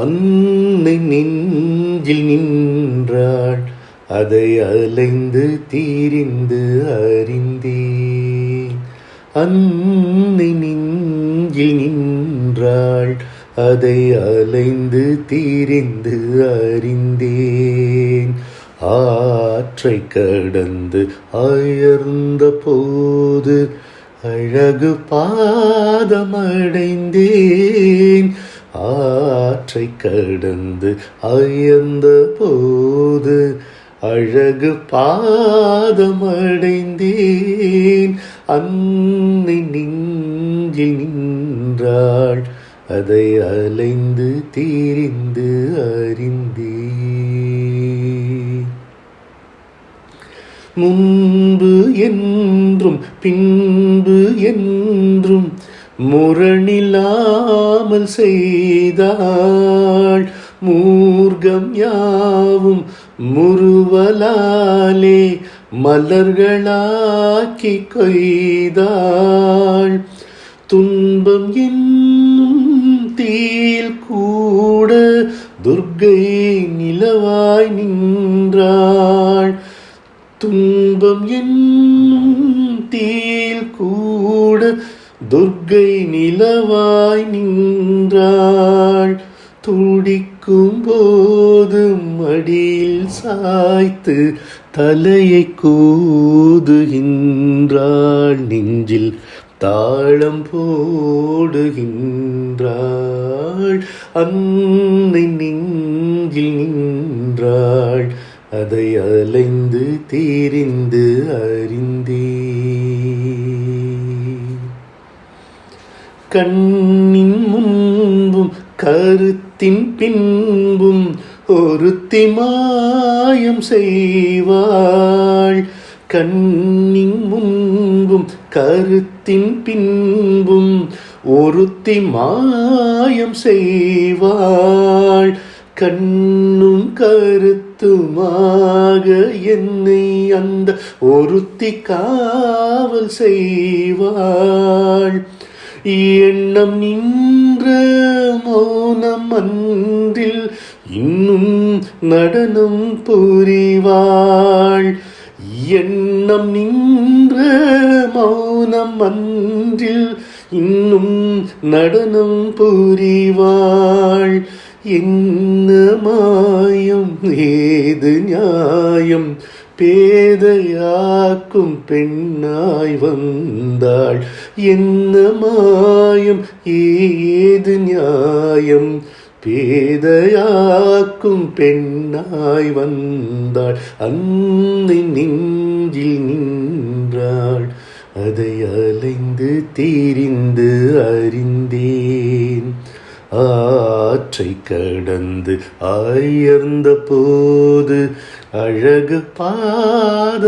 அன்னை நெஞ்சில் நின்றாள் அதை அலைந்து தீரிந்து அறிந்தேன். அன்னை நெஞ்சில் நின்றாள் அதை அலைந்து தீரிந்து அறிந்தேன். ஆற்றை கடந்து அயர்ந்த போது அழகு பாதமடைந்தேன். ஆற்றை கடந்து அயர்ந்த போது அழகு பாதமடைந்தேன். அன்னை நெஞ்சில் நின்றாள் அதை அலைந்து தீரிந்து அறிந்தே முன்பு என்றும் பின்பு என்றும் முரணில்லாமல் செய்தாள். மூர்க்கம் யாவும் முருவலாலே மலர்களாக்கி கொய்தாள். துன்பம் என்னும் தீல் கூட துர்கை நிலவாய் நின்றாள். துன்பம் என் துர்கை நிலவாய் நின்றாள். துடிக்கும் போது மடியில் சாய்த்து தலையை கூதுகின்றாள். நெஞ்சில் தாளம் போடுகின்றாள். அன்னை நெஞ்சில் நின்றாள். அதை அலைந்து தீரிந்து அறிந்தேன் கண்ணின் முன்பும் கருத்தின் பின்பும் ஒருத்தி மாயம் செய்வாள். கண்ணின் முன்பும் கருத்தின் பின்பும் ஒருத்தி மாயம் செய்வாள். கண்ணும் கருத்துமாக என்னை அந்த ஒருத்தி காவல் செய்வாள். எண்ணம் நின்ற மௌனம் அன்றில் இன்னும் நடனம் புரிவாள் எண்ணம் நின்ற மௌனம் அன்றில் இன்னும் நடனம் புரிவாள் என்ன மாயம் ஏது நியாயம் பேதையாக்கும் பெண்ணாய் வந்தாள். என்ன மாயம் ஏது நியாயம்? பேதையாக்கும் பெண்ணாய் வந்தாள். அன்னை நெஞ்சில் நின்றாள். அதை அலைந்து தீரிந்து அறிந்தேன். ஆற்றை கடந்து அயர்ந்த போது அழகு பாதமடைந்தே